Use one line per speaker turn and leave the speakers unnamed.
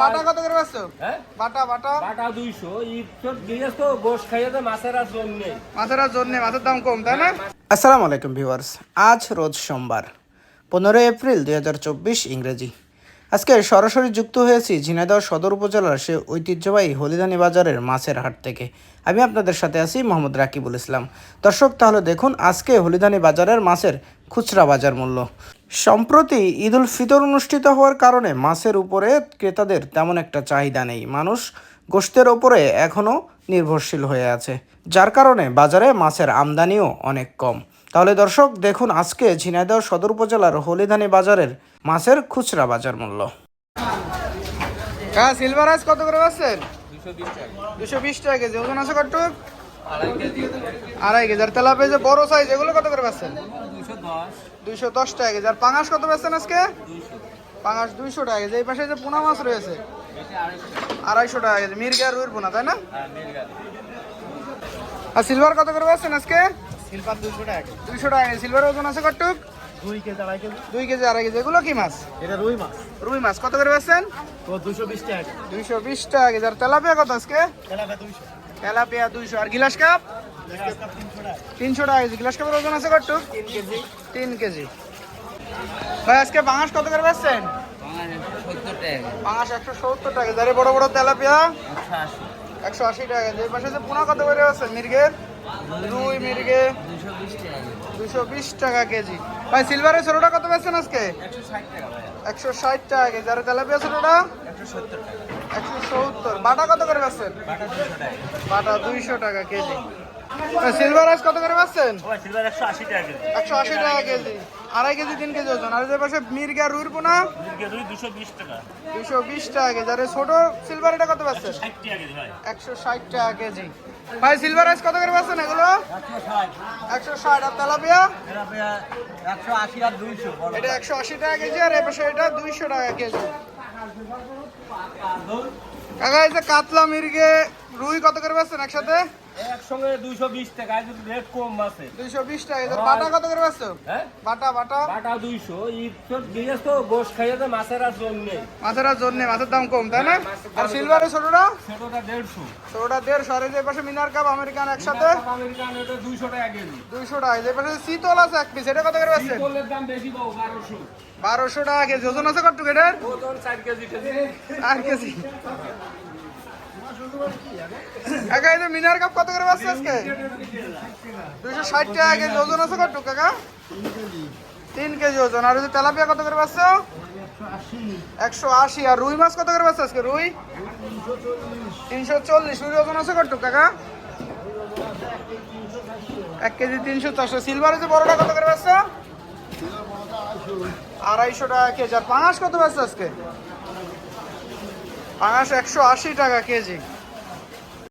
বাটা কত করে
হ্যাঁ?
বাটা বাটা।
বাটা দুইশো ঈদ গিয়েছ তো গোশ খাইয়ে তো মাছের আর জন্য
মাছের আর জন্য মাছের দাম কম তাই না?
আসসালামু আলাইকুম ভিউয়ার্স আজ রোজ সোমবার পনেরোই এপ্রিল দুই হাজার চব্বিশ ইংরেজি। আজকে সরাসরি যুক্ত হয়েছি ঝিনাইদহ সদর উপজেলার সে ঐতিহ্যবাহী হলিদানি বাজারের মাছের হাট থেকে। আমি আপনাদের সাথে আছি মোহাম্মদ রাকিবুল ইসলাম। দর্শক তাহলে দেখুন আজকে হলিদানি বাজারের মাছের খুচরা বাজার মূল্য। সম্প্রতি ঈদ উল ফিতর অনুষ্ঠিত হওয়ার কারণে মাছের উপরে ক্রেতাদের তেমন একটা চাহিদা নেই। মানুষ গোশতের ওপরে এখনও নির্ভরশীল হয়ে আছে, যার কারণে বাজারে মাছের আমদানিও অনেক কম। তাহলে দর্শক, দেখুন আজকে ঝিনাইদহ সদর উপজেলার হলিধানি বাজারের মাছের খুচরা বাজার মূল্য।
হ্যাঁ কত করে
টাকা।
দুশো বিশ টাকা কেজি, ওজন আছে কটুক
আড়াই কেজি।
আর তেলাপে যে বড় সাইজ এগুলো কত করে বেচছেন? দুইশো দশ। টাকা কেজি। আর পাঙাশ কত বেচছেন আজকে?
দুইশো।
পাঙাশ দুইশো টাকা কেজি। এই পাশে যে পোনা মাছ রয়েছে
আড়াইশো
টাকা কেজি। মির্গা আর রুইর পোনা তাই না?
হ্যাঁ
আর সিলভার কত করে বেচছেন আজকে?
সিলভার দুশো টাকা
দুইশো টাকা কেজি। সিলভার ওজন আছে কটুক
দুই কেজি আড়াই কেজি।
দুই কেজি আড়াই কেজি। এগুলো কি মাছ?
এটা রুই মাছ।
রুই মাছ। কত করে বেচছেন?
তো দুশো বিশ টাকা
দুইশো বিশ টাকা কেজি। আর তেলাপিয়া কত আজকে?
তেলাপা দুইশো।
তেলাপিয়া দুইশো। আর গিলাস কাপ?
তিনশো টাকা
কেজি। গিলাস কাপের ওজন আছে কটুক
তিন কেজি।
কেজি ভাই, আজকে বাঁশ কত করে বেচছেন?
সত্তর
একশো সত্তর টাকা যারে বড় বড় তেলাপিয়া।
একশো আশি
টাকা যে পাশে যে পোনা কত করে আছে? মির্গের? রুই মির্গে।
দুশো বিশ টাকা
কেজি। ভাই, সিলভারের ছোটোটা কত বেচছেন আজকে?
একশো ষাট টাকা
কেজি। আর তেলাপিয়া ছোটোটা?
সত্তর
একশো সত্তর। বাটা কত করে বেচছেন
বাটা
দুইশো টাকা কেজি। সিলভার রাইস কত করে
সিলভার একশো আশি টাকা কেজি।
আড়াই কেজি তিন কেজি ওজন। আর যে পাশে মির্গা রুইর পোনা?
দুশো বিশ টাকা।
দুশো বিশ টাকা কেজি। আর ছোট সিলভার এটা কত
ভাই।
একশো ষাট টাকা কেজি। ভাই সিলভার রাইস কত করে বেচছেন এগুলো?
একশো ষাট।
একশো ষাট। আর তেলাপিয়া?
একশো আশি আর দুইশো
এটা একশো আশি টাকা কেজি। আর এ পাশে এটা দুইশো টাকা কেজি। কাকা এই কাতলা মির্গে রুই কত করে বেচছেন একসাথে?
একসঙ্গে দুইশো বিশ টাকা আজ রেট কম আছে।
দুইশো বিশ টাকা কেজি বাটা কত করে
হ্যাঁ?
বাটা বাটা।
বাটা তো তো গোশ খাইয়ে তো মাছের আর নেই
মাছের আর জন্য মাছের দাম কম তাই না? আর সিলভারের ছোটটা?
ছোটটা দেড়শো।
ছোটটা দেড়শো আর যে পাশে মিনার কাপ আমেরিকান একসাথে?
আমেরিকান এটা দুইশো টাকা কেজি।
দুইশো টাকা যে পাশে শীতল আছে এক পিস এটা কত করে বেচছেন?
শীতলের দাম বেশি পাবো বারোশো।
বারোশো টাকা কেজি ওজন আছে কত এটার?
ওজন কেজি কেজি।
কেজি। কাকা, এই যে মিনার কাপ কত করে বেচছে আজকে? দুইশো ষাট টাকা কেজি ওজন আছে কত কাকা? তিন কেজি ওজন। আর তেলাপিয়া কত করে বেচছো? একশো আশি। আর রুই মাছ কত করে বেচছে আজকে, রুই? তিনশো চল্লিশ। রুই ওজন আছে কত কাকা? এক কেজি তিনশো চারশো। সিলভার যে বড়টা কত করে বেচছো? আড়াইশো টাকা কেজি। আর পাঙাশ কত বেচছে আজকে? পাঙাশ একশো আশি টাকা কেজি।